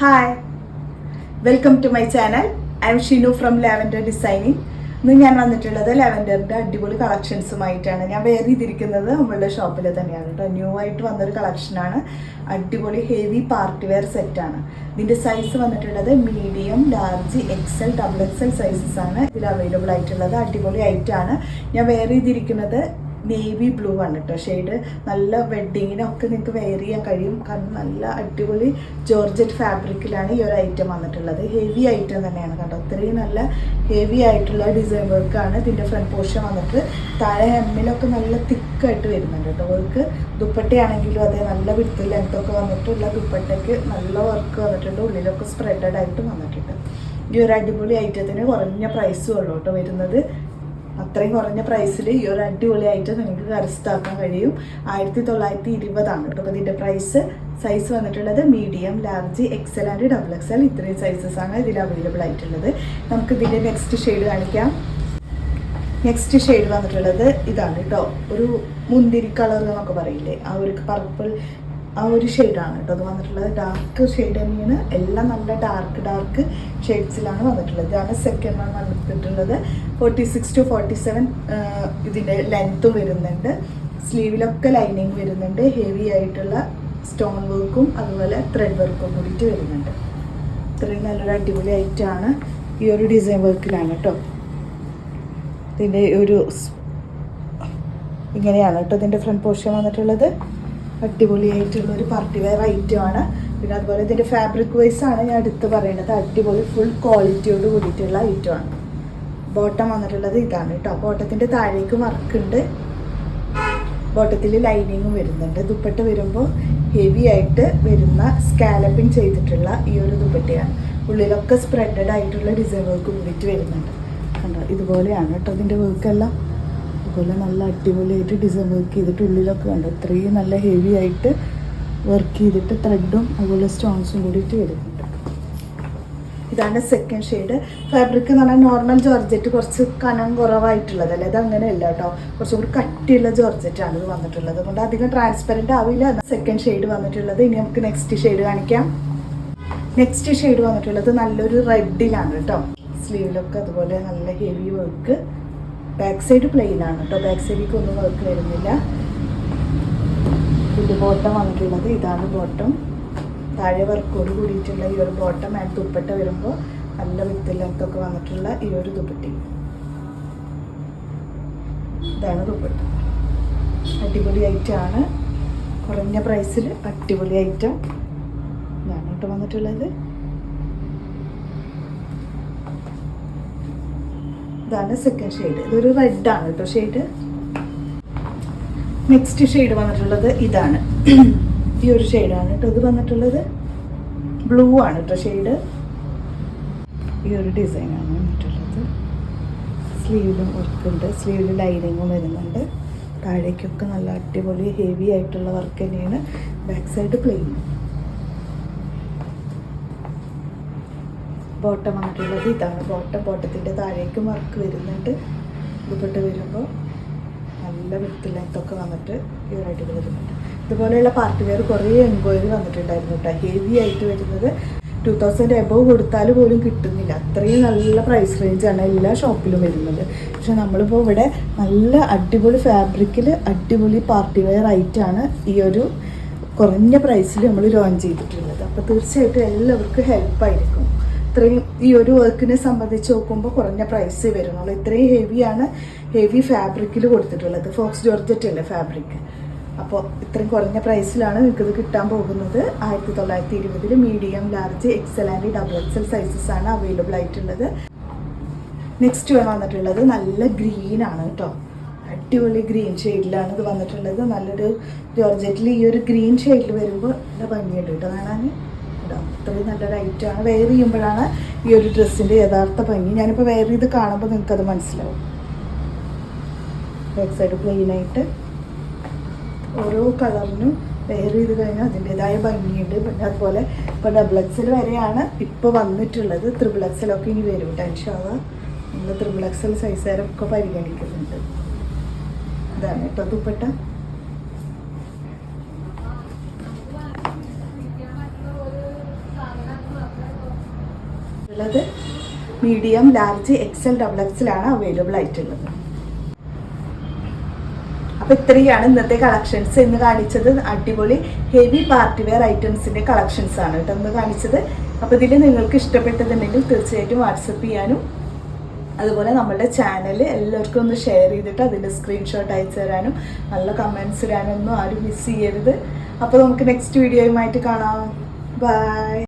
Hi welcome to my channel I'm Shinu from lavender designing ഇന്ന് ഞാൻ വന്നിട്ടുള്ളത് ലാവൻഡറിന്റെ അടിപൊളി കളക്ഷൻസുമായിട്ടാണ് ഞാൻ വേറെ ചെയ്തിരിക്കുന്നത് നമ്മളുടെ ഷോപ്പിൽ തന്നെയാണ് കേട്ടോ ന്യൂ ആയിട്ട് വന്നൊരു കളക്ഷനാണ് അടിപൊളി ഹെവി പാർട്ടി വെയർ സെറ്റാണ് ഇതിന്റെ സൈസ് വന്നിട്ടുള്ളത് medium large XL double XL sizes ആണ്. ഇതിൽ അവൈലബിൾ ആയിട്ടുള്ളത്. അടിപൊളി ആയിട്ടാണ് ഞാൻ വേറെ ചെയ്തിരിക്കുന്നത് നേവി ബ്ലൂ ആണ് കേട്ടോ ഷെയ്ഡ് നല്ല വെഡ്ഡിങ്ങിനൊക്കെ നിങ്ങൾക്ക് വെയർ ചെയ്യാൻ കഴിയും. കാരണം നല്ല അടിപൊളി ജോർജറ്റ് ഫാബ്രിക്കിലാണ് ഈ ഒരു ഐറ്റം വന്നിട്ടുള്ളത്. ഹെവി ഐറ്റം തന്നെയാണ് കേട്ടോ. അത്രയും നല്ല ഹെവി ആയിട്ടുള്ള ഡിസൈൻ വർക്കാണ് ഇതിന്റെ ഫ്രണ്ട് പോർഷൻ വന്നിട്ട്. താഴെ ഹെമ്മിലൊക്കെ നല്ല തിക്കായിട്ട് വരുന്നുണ്ട് കേട്ടോ. വർക്ക് ദുപ്പട്ടയാണെങ്കിലും അതേ നല്ല വിട്ട് ലെങ്ത്തൊക്കെ വന്നിട്ടുള്ള ദുപ്പട്ടയ്ക്ക് നല്ല വർക്ക് വന്നിട്ടുണ്ട്. ഉള്ളിലൊക്കെ സ്പ്രെഡഡ് ആയിട്ട് വന്നിട്ടുണ്ട്. ഈ ഒരു അടിപൊളി ഐറ്റത്തിന് കുറഞ്ഞ പ്രൈസും ഉള്ളൂ കേട്ടോ വരുന്നത്. അത്രയും കുറഞ്ഞ പ്രൈസിൽ ഈ ഒരു അടിപൊളി ഐറ്റം നിങ്ങൾക്ക് കരസ്ഥാക്കാൻ കഴിയും. ആയിരത്തി തൊള്ളായിരത്തി ഇരുപതാണ് കേട്ടോ അപ്പോൾ ഇതിന്റെ പ്രൈസ് സൈസ് വന്നിട്ടുള്ളത് medium large XL and double XL ഇത്രയും സൈസസ് ആണ് ഇതിൽ അവൈലബിൾ ആയിട്ടുള്ളത്. നമുക്ക് ഇതിന്റെ നെക്സ്റ്റ് ഷെയ്ഡ് കാണിക്കാം. നെക്സ്റ്റ് ഷെയ്ഡ് വന്നിട്ടുള്ളത് ഇതാണ് കേട്ടോ. ഒരു മുന്തിരി കളർ എന്നൊക്കെ പറയില്ലേ? ആ ഒരു പർപ്പിൾ ആ ഒരു ഷെയ്ഡാണ് കേട്ടോ. അത് വന്നിട്ടുള്ളത് ഡാർക്ക് ഷെയ്ഡ് തന്നെയാണ്. എല്ലാം നല്ല ഡാർക്ക് ഡാർക്ക് ഷെയ്ഡ്സിലാണ് വന്നിട്ടുള്ളത്. ഇതാണ് സെക്കൻഡ് വൺ വന്നിട്ടുള്ളത്. Forty six to forty seven ഇതിന്റെ ലെങ്ത്തും വരുന്നുണ്ട്. സ്ലീവിലൊക്കെ ലൈനിങ് വരുന്നുണ്ട്. ഹെവി ആയിട്ടുള്ള സ്റ്റോൺ വർക്കും അതുപോലെ ത്രെഡ് വർക്കും കൂടിയിട്ട് വരുന്നുണ്ട്. ഇത്രയും നല്ലൊരു അടിപൊളി ഐറ്റമാണ് ഈ ഒരു ഡിസൈൻ വർക്കിലാണ് കേട്ടോ. ഇതിന്റെ ഒരു ഇങ്ങനെയാണ് കേട്ടോ ഇതിന്റെ ഫ്രണ്ട് പോർഷൻ വന്നിട്ടുള്ളത്. അടിപൊളിയായിട്ടുള്ള ഒരു പാർട്ടി വെയർ ഐറ്റം ആണ്. പിന്നെ അതുപോലെ ഇതിന്റെ ഫാബ്രിക് വൈസ് ആണ് ഞാൻ എടുത്ത് പറയുന്നത് അടിപൊളി ഫുൾ ക്വാളിറ്റിയോട് കൂടിയിട്ടുള്ള ഐറ്റം ആണ്. ബോട്ടം വന്നിട്ടുള്ളത് ഇതാണ് കേട്ടോ. ബോട്ടത്തിന്റെ താഴേക്ക് വർക്കുണ്ട് ബോട്ടത്തിൽ ലൈനിങ്ങും വരുന്നുണ്ട്. ദുപ്പട്ട വരുമ്പോൾ ഹെവി ആയിട്ട് വരുന്ന സ്കാലപ്പിംഗ് ചെയ്തിട്ടുള്ള ഈ ഒരു ദുപ്പട്ടയാണ്. ഉള്ളിലൊക്കെ സ്പ്രെഡഡ് ആയിട്ടുള്ള ഡിസൈൻ വർക്ക് കൂടിയിട്ട് വരുന്നുണ്ട്. കണ്ടോ? ഇതുപോലെയാണ് കേട്ടോ ഇതിന്റെ വർക്കെല്ലാം അതുപോലെ നല്ല അടിപൊളിയായിട്ട് ഡിസൈൻ വർക്ക് ചെയ്തിട്ട് ഉള്ളിലൊക്കെ കണ്ടോ. ഇത്രയും നല്ല ഹെവി ആയിട്ട് വർക്ക് ചെയ്തിട്ട് ത്രെഡും അതുപോലെ സ്റ്റോൺസും കൂടിയിട്ട് വരുന്നുണ്ട് ഇതാണ് സെക്കൻഡ് ഷെയ്ഡ് ഫാബ്രിക് എന്ന് പറഞ്ഞാൽ നോർമൽ ജോർജറ്റ് കുറച്ച് കനം കുറവായിട്ടുള്ളതല്ലേ ഇത് അങ്ങനെയല്ല കേട്ടോ. കുറച്ചും കൂടി കട്ടിയുള്ള ജോർജറ്റ് ആണ് ഇത് വന്നിട്ടുള്ളത്. അതുകൊണ്ട് അധികം ട്രാൻസ്പെറന്റ് ആവില്ല. സെക്കൻഡ് ഷെയ്ഡ് വന്നിട്ടുള്ളത്. ഇനി നമുക്ക് നെക്സ്റ്റ് ഷെയ്ഡ് കാണിക്കാം. നെക്സ്റ്റ് ഷെയ്ഡ് വന്നിട്ടുള്ളത് നല്ലൊരു റെഡിലാണ് കേട്ടോ. സ്ലീവിലൊക്കെ അതുപോലെ നല്ല heavy work back side plain ആണ് കേട്ടോ ബാക്ക് സൈഡിലേക്ക് ഒന്നും വർക്ക് വരുന്നില്ല. ഇത് ബോട്ടം വന്നിട്ടുള്ളത് ഇതാണ് ബോട്ടം താഴെ വർക്കോട് കൂടിയിട്ടുള്ള ഈ ഒരു ബോട്ടം ആൻഡ് ദുപ്പട്ട വരുമ്പോൾ നല്ല വിത്തില്ലാത്തൊക്കെ വന്നിട്ടുള്ള ഈ ഒരു ദുപ്പട്ടി. ഇതാണ് ദുപ്പട്ട. അടിപൊളി ഐറ്റമാണ് കുറഞ്ഞ പ്രൈസിൽ അടിപൊളി ഐറ്റം ഇതാണ് കേട്ടോ വന്നിട്ടുള്ളത്. ഇതാണ് സെക്കൻഡ് ഷെയ്ഡ് ഇതൊരു റെഡ് ആണ് കേട്ടോ ഷെയ്ഡ് നെക്സ്റ്റ് ഷെയ്ഡ് വന്നിട്ടുള്ളത് ഇതാണ്. ഈ ഒരു ഷെയ്ഡാണ് കേട്ടോ. ഇത് വന്നിട്ടുള്ളത് ബ്ലൂ ആണ് കേട്ടോ ഷെയ്ഡ് ഈ ഒരു ഡിസൈനാണ് വന്നിട്ടുള്ളത്. സ്ലീവിലും വർക്കുണ്ട്. സ്ലീവിൽ ലൈനിങ്ങും വരുന്നുണ്ട്. താഴേക്കൊക്കെ നല്ല അടിപൊളി ഹെവി ആയിട്ടുള്ള വർക്ക് തന്നെയാണ്. ബാക്ക് സൈഡ് പ്ലെയിൻ ബോട്ടം വന്നിട്ടുള്ളത് ഇതാണ്. ബോട്ടം ബോട്ടത്തിന്റെ താഴേക്ക് വർക്ക് വരുന്നുണ്ട്. ഇതുപെട്ട് വരുമ്പോൾ നല്ല വിത്ത് ലെങ്ത്തൊക്കെ വന്നിട്ട് ഇവരായിട്ട് വരുന്നുണ്ട്. ഇതുപോലെയുള്ള പാർട്ടി വെയർ കുറേ എൻക്വയറി വന്നിട്ടുണ്ടായിരുന്നു കേട്ടോ. ഹെവി ആയിട്ട് വരുന്നത് ടു തൗസൻഡ് എബവ് കൊടുത്താൽ പോലും കിട്ടുന്നില്ല. അത്രയും നല്ല പ്രൈസ് റേഞ്ചാണ് എല്ലാ ഷോപ്പിലും വരുന്നത്. പക്ഷെ നമ്മളിപ്പോൾ ഇവിടെ നല്ല അടിപൊളി ഫാബ്രിക്കിൽ അടിപൊളി പാർട്ടി വെയർ ആയിട്ടാണ് ഈ ഒരു കുറഞ്ഞ പ്രൈസിൽ നമ്മൾ ലോഞ്ച് ചെയ്തിട്ടുള്ളത്. അപ്പോൾ തീർച്ചയായിട്ടും എല്ലാവർക്കും ഹെൽപ്പായിരിക്കും ഇത്രയും ഈ ഒരു വർക്കിനെ സംബന്ധിച്ച് നോക്കുമ്പോൾ കുറഞ്ഞ പ്രൈസ് വരുന്നുള്ളൂ. ഇത്രയും ഹെവിയാണ് ഹെവി ഫാബ്രിക്കിൽ കൊടുത്തിട്ടുള്ളത്. ഫോക്സ് ജോർജറ്റ് അല്ലേ ഫാബ്രിക് അപ്പോൾ ഇത്രയും കുറഞ്ഞ പ്രൈസിലാണ് നിങ്ങൾക്ക് ഇത് കിട്ടാൻ പോകുന്നത്. ആയിരത്തി തൊള്ളായിരത്തി ഇരുപതിൽ medium large XL and double XL sizes ആണ് അവൈലബിൾ ആയിട്ടുള്ളത്. നെക്സ്റ്റ് വന്നിട്ടുള്ളത്. നല്ല ഗ്രീൻ ആണ് കേട്ടോ. അടിപൊളി ഗ്രീൻ ഷെയ്ഡിലാണ് ഇത് വന്നിട്ടുള്ളത്. നല്ലൊരു ജോർജറ്റിൽ ഈ ഒരു ഗ്രീൻ ഷെയ്ഡിൽ വരുമ്പോൾ നല്ല ഭംഗിയുണ്ട് കേട്ടോ കാണാൻ കേട്ടോ അത്രയും നല്ലൊരു ഐറ്റമാണ് വെയർ ചെയ്യുമ്പോഴാണ് ഈ ഒരു ഡ്രസ്സിന്റെ യഥാർത്ഥ ഭംഗി. ഞാനിപ്പോൾ വെയർ ചെയ്ത് കാണുമ്പോൾ നിങ്ങൾക്കത് മനസ്സിലാവും. ബാക്ക് സൈഡ് പ്ലെയിനായിട്ട് ഓരോ കളറിനും വെയർ ചെയ്ത് കഴിഞ്ഞാൽ അതിന്റെതായ ഭംഗിയുണ്ട്. പിന്നെ അതുപോലെ ഇപ്പോൾ ഡബിൾ എക്സൽ വരെയാണ് ഇപ്പോൾ വന്നിട്ടുള്ളത്. ത്രിബിൾ എക്സലൊക്കെ ഇനി വരും ടെൻഷാവുക നമ്മൾ ത്രിബിൾ എക്സൽ സൈസുകാരൊക്കെ പരിഗണിക്കുന്നുണ്ട്? ഇതാണ് കേട്ടോ ദുപ്പട്ട. ഉള്ളത്. മീഡിയം ലാർജ് എക്സൽ ഡബിൾ എക്സിലാണ് അവൈലബിൾ ആയിട്ടുള്ളത്. അപ്പൊ ഇത്രയാണ് ഇന്നത്തെ കളക്ഷൻസ് ഇന്ന് കാണിച്ചത് അടിപൊളി ഹെവി പാർട്ടി വെയർ ഐറ്റംസിന്റെ കളക്ഷൻസ് ആണ് കേട്ടോ ഇന്ന് കാണിച്ചത്. അപ്പൊ ഇതിൽ നിങ്ങൾക്ക് ഇഷ്ടപ്പെട്ടതുണ്ടെങ്കിൽ തീർച്ചയായിട്ടും വാട്സപ്പ് ചെയ്യാനും അതുപോലെ നമ്മുടെ ചാനൽ എല്ലാവർക്കും ഒന്ന് ഷെയർ ചെയ്തിട്ട് അതിന്റെ സ്ക്രീൻഷോട്ട് അയച്ചു തരാനും നല്ല കമൻസ് ഇടാനൊന്നും ആരും മിസ് ചെയ്യരുത്. അപ്പോൾ നമുക്ക് നെക്സ്റ്റ് വീഡിയോയുമായിട്ട് കാണാം. ബൈ